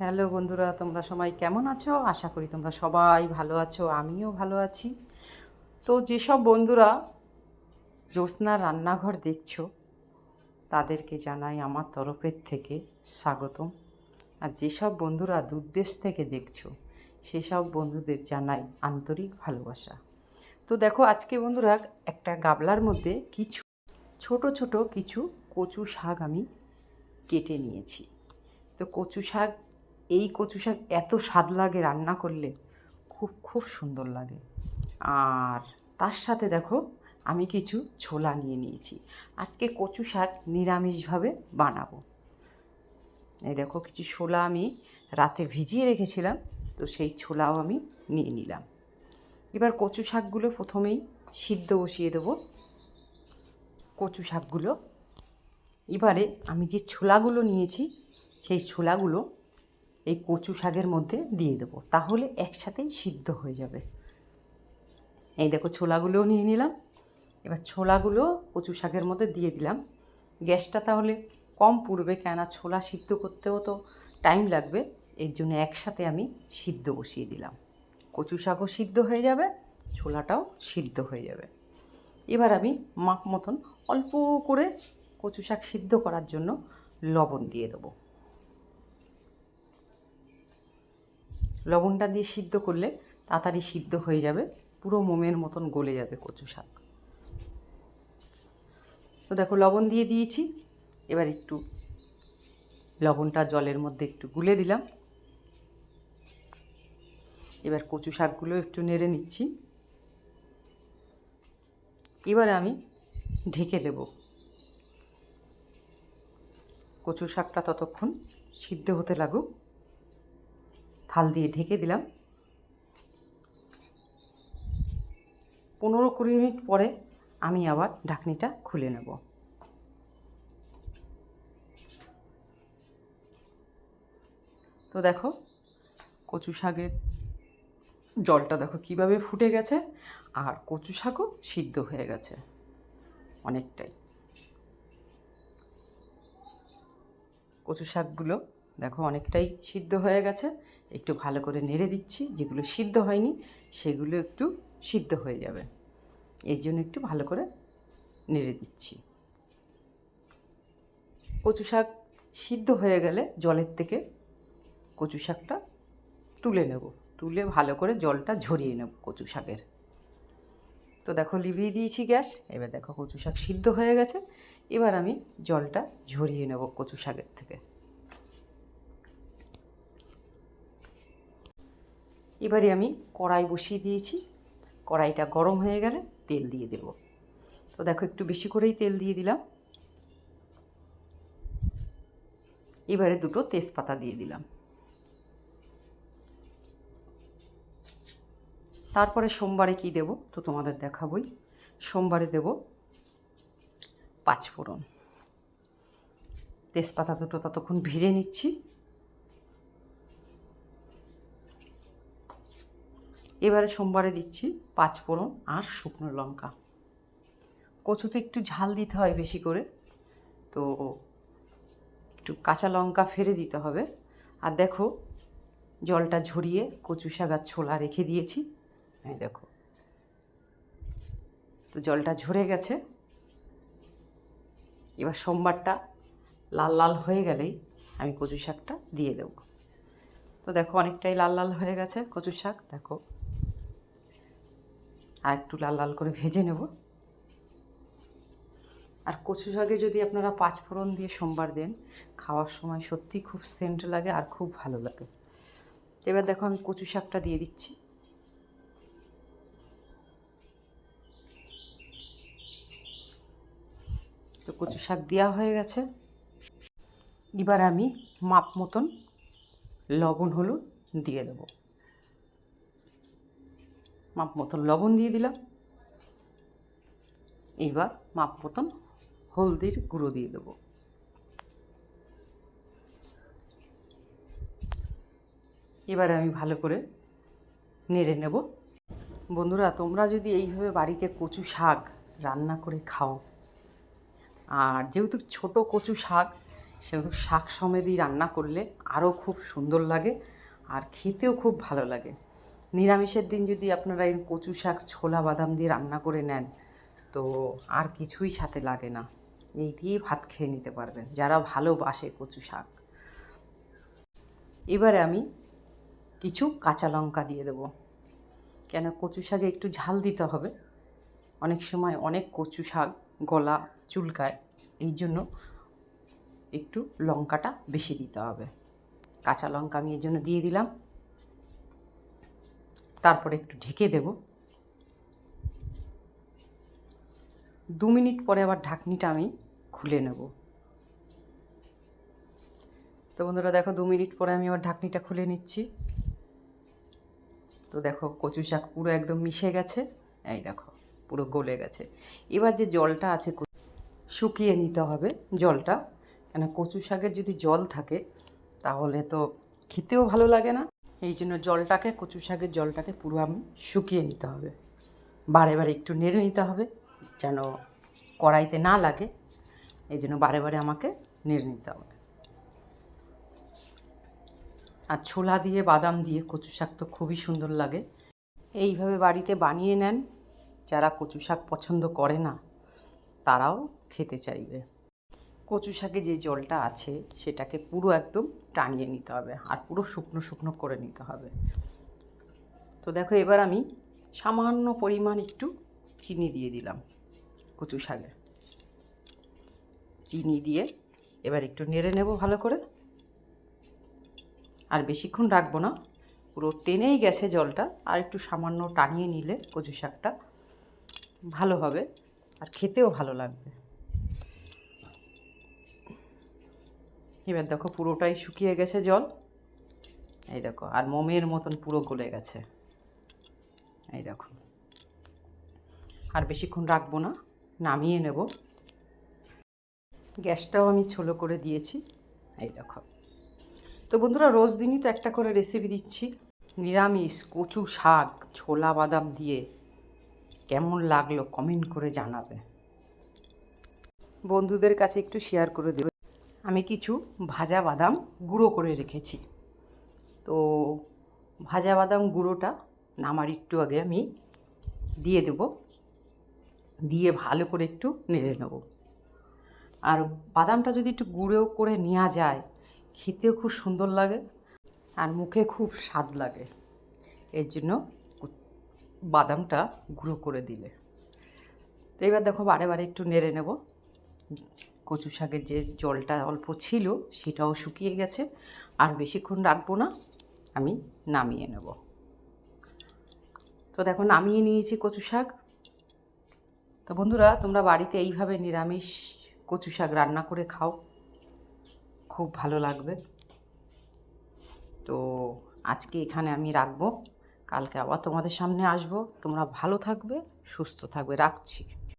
Hello বন্ধুরা, তোমরা সবাই কেমন আছো? আশা করি তোমরা সবাই ভালো আছো, আমিও ভালো আছি। তো যেসব বন্ধুরা জ্যোৎস্নার রান্নাঘর দেখছ, তাদেরকে জানাই আমার তরফের থেকে স্বাগতম। আর যেসব বন্ধুরা দূরদেশ থেকে দেখছ, সেসব বন্ধুদের জানাই আন্তরিক ভালোবাসা। তো দেখো, আজকে বন্ধুরা একটা গাবলার মধ্যে কিছু, ছোট ছোট কিছু কচু শাক আমি কেটে নিয়েছি। তো কচু শাক এই কচু শাক এত স্বাদ লাগে রান্না করলে, খুব খুব সুন্দর লাগে। আর তার সাথে দেখো, আমি কিছু ছোলা নিয়ে নিয়েছি। আজকে কচু শাক নিরামিষভাবে বানাবো। এই দেখো, কিছু ছোলা আমি রাতে ভিজিয়ে রেখেছিলাম, তো সেই ছোলাও আমি নিয়ে নিলাম। এবার কচু শাকগুলো প্রথমেই সিদ্ধ বসিয়ে দেবো। কচু শাকগুলো, এবারে আমি যে ছোলাগুলো নিয়েছি, সেই ছোলাগুলো এই কচু শাকের মধ্যে দিয়ে দেবো, তাহলে একসাথেই সিদ্ধ হয়ে যাবে। এই দেখো ছোলাগুলোও নিয়ে নিলাম। এবার ছোলাগুলো কচু শাকের মধ্যে দিয়ে দিলাম। গ্যাসটা তাহলে কম পুড়বে, কেননা ছোলা সিদ্ধ করতেও তো টাইম লাগবে। এর জন্য একসাথে আমি সিদ্ধ বসিয়ে দিলাম। কচু শাকও সিদ্ধ হয়ে যাবে, ছোলাটাও সিদ্ধ হয়ে যাবে। এবার আমি মাপ মতন অল্প করে কচু শাক সিদ্ধ করার জন্য লবণ দিয়ে দেবো। লবণটা দিয়ে সিদ্ধ করলে তাড়াতাড়ি সিদ্ধ হয়ে যাবে, পুরো মোমের মতন গলে যাবে কচু শাক। তো দেখো, লবণ দিয়ে দিয়েছি, এবার একটু লবণটা জলের মধ্যে একটু গুলে দিলাম। এবার কচু শাকগুলো একটু নেড়ে নিচ্ছি। এবারে আমি ঢেকে দেব। কচু শাকটা ততক্ষণ সিদ্ধ হতে লাগুক। থাল দিয়ে ঢেকে দিলাম। পনেরো কুড়ি মিনিট পরে আমি আবার ঢাকনিটা খুলে নেব। তো দেখো, কচু শাকের জলটা দেখো কীভাবে ফুটে গেছে আর কচু শাকও সিদ্ধ হয়ে গেছে অনেকটাই। কচু শাকগুলো দেখো অনেকটাই সিদ্ধ হয়ে গেছে। একটু ভালো করে নেড়ে দিচ্ছি। যেগুলো সিদ্ধ হয়নি, সেগুলো একটু সিদ্ধ হয়ে যাবে। এর জন্য একটু ভালো করে নেড়ে দিচ্ছি। কচু শাক সিদ্ধ হয়ে গেলে জলের থেকে কচু শাকটা তুলে নেব। তুলে ভালো করে জলটা ঝরিয়ে নেব কচু শাকের। তো দেখো লিভিয়ে দিয়েছি গ্যাস। এবার দেখো কচু শাক সিদ্ধ হয়ে গেছে। এবার আমি জলটা ঝরিয়ে নেব কচু শাকের থেকে। এবারে আমি কড়াই বসিয়ে দিয়েছি। কড়াইটা গরম হয়ে গেলে তেল দিয়ে দেব। তো দেখো একটু বেশি করেই তেল দিয়ে দিলাম। এবারে দুটো তেজপাতা দিয়ে দিলাম। তারপরে সোমবারে কি দেব তো তোমাদের দেখাবই। সোমবারে দেব পাঁচফোড়ন। তেজপাতা দুটো ততক্ষণ ভেজে নিচ্ছি। এবারে সোমবারে দিচ্ছি পাঁচ ফোড়ন আর শুকনো লঙ্কা। কচুতে একটু ঝাল দিতে হয় বেশি করে, তো একটু কাঁচা লঙ্কা ফেলে দিতে হবে। আর দেখো, জলটা ঝরিয়ে কচু শাগার ছোলা রেখে দিয়েছি। হ্যাঁ দেখো, তো জলটা ঝরে গেছে। এবার সোমবারটা লাল লাল হয়ে গেলেই আমি কচু শাকটা দিয়ে দেবো। তো দেখো, অনেকটাই লাল লাল হয়ে গেছে কচু শাক। দেখো আর একটু লাল লাল করে ভেজে নেব। আর কচু শাকে যদি আপনারা পাঁচফোড়ন দিয়ে সোমবার দেন, খাওয়ার সময় সত্যি খুব সেন্ট লাগে আর খুব ভালো লাগে। এবার দেখো আমি কচু শাকটা দিয়ে দিচ্ছি। তো কচু শাক দেওয়া হয়ে গেছে। এবার আমি মাপ মতন লবণ হলুদ দিয়ে দেবো। মাপ মতন লবণ দিয়ে দিলাম। এইবার মাপ মতন হলদির গুঁড়ো দিয়ে দেবো। এবারে আমি ভালো করে নেড়ে নেব। বন্ধুরা, তোমরা যদি এইভাবে বাড়িতে কচু শাক রান্না করে খাও, আর যেহেতু ছোট কচু শাক, সেহেতু শাক সমেতই রান্না করলে আরও খুব সুন্দর লাগে আর খেতেও খুব ভালো লাগে। নিরামিষের দিন যদি আপনারা এই কচু শাক, ছোলা, বাদাম দিয়ে রান্না করে নেন, তো আর কিছুই সাথে লাগে না। এই দিয়েই ভাত খেয়ে নিতে পারবেন, যারা ভালোবাসে কচু শাক। এবারে আমি কিছু কাঁচা লঙ্কা দিয়ে দেবো। কেন কচু শাকে একটু ঝাল দিতে হবে। অনেক সময় অনেক কচু শাক গলা চুলকায়, এই জন্য একটু লঙ্কাটা বেশি দিতে হবে। কাঁচা লঙ্কা আমি এই জন্য দিয়ে দিলাম। তারপরে একটু ঢেকে দেব। দু মিনিট পরে আবার ঢাকনিটা আমি খুলে নেব। তো বন্ধুরা দেখো, দু মিনিট পরে আমি আবার ঢাকনিটা খুলে নিচ্ছি। তো দেখো, কচু শাক পুরো একদম মিশে গেছে। এই দেখো, পুরো গলে গেছে। এবার যে জলটা আছে, শুকিয়ে নিতে হবে জলটা। কেন, কচু শাকের যদি জল থাকে, তাহলে তো খেতেও ভালো লাগে না। এই জন্য জলটাকে, কচু শাকের জলটাকে পুরো আমি শুকিয়ে নিতে হবে। বারে বারে একটু নেড়ে নিতে হবে যেন কড়াইতে না লাগে। এই জন্য বারে বারে আমাকে নেড়ে নিতে হবে। আর ছোলা দিয়ে, বাদাম দিয়ে কচু শাক তো খুবই সুন্দর লাগে। এইভাবে বাড়িতে বানিয়ে নেন। যারা কচু শাক পছন্দ করে না, তারাও খেতে চাইবে। কচু শাকে যে জলটা আছে, সেটাকে পুরো একদম টানিয়ে নিতে হবে আর পুরো শুকনো শুকনো করে নিতে হবে। তো দেখো, এবার আমি সামান্য পরিমাণ একটু চিনি দিয়ে দিলাম কচু শাকে। চিনি দিয়ে এবার একটু নেড়ে নেব ভালো করে। আর বেশিক্ষণ রাখব না, পুরো টেনেই গেছে জলটা, আর একটু সামান্য টানিয়ে নিলে কচু শাকটা ভালো হবে আর খেতেও ভালো লাগবে। এবার দেখো পুরোটাই শুকিয়ে গেছে জল। এই দেখো, আর মোমের মতন পুরো গলে গেছে। এই দেখো। আর বেশিক্ষণ রাখব না, নামিয়ে নেব। গ্যাসটাও আমি ছোলো করে দিয়েছি। এই দেখো। তো বন্ধুরা, রোজ দিনই তো একটা করে রেসিপি দিচ্ছি। নিরামিষ, কচু শাক, ছোলা বাদাম দিয়ে। কেমন লাগল কমেন্ট করে জানাবে। বন্ধুদের কাছে একটু শেয়ার করে দেবে আমি কিছু ভাজা বাদাম গুঁড়ো করে রেখেছি। তো ভাজা বাদাম গুঁড়োটা নামার একটু আগে আমি দিয়ে দেব। দিয়ে ভালো করে একটু নেড়ে নেব। আর বাদামটা যদি একটু গুঁড়ো করে নেওয়া যায়, খেতেও খুব সুন্দর লাগে আর মুখে খুব স্বাদ লাগে। এর জন্য বাদামটা গুঁড়ো করে দিলে। তো এবার দেখো বারে বারে একটু নেড়ে নেব। কচু শাকের যে জলটা অল্প ছিল, সেটাও শুকিয়ে গেছে। আর বেশিক্ষণ রাখব না, আমি নামিয়ে নেব। তো দেখো, নামিয়ে নিয়েছি কচু শাক। তো বন্ধুরা, তোমরা বাড়িতে এইভাবে নিরামিষ কচু শাক রান্না করে খাও। খুব ভালো লাগবে। তো আজকে এখানে আমি রাখব। কালকে আবার তোমাদের সামনে আসব। তোমরা ভালো থাকবে, সুস্থ থাকবে। রাখছি।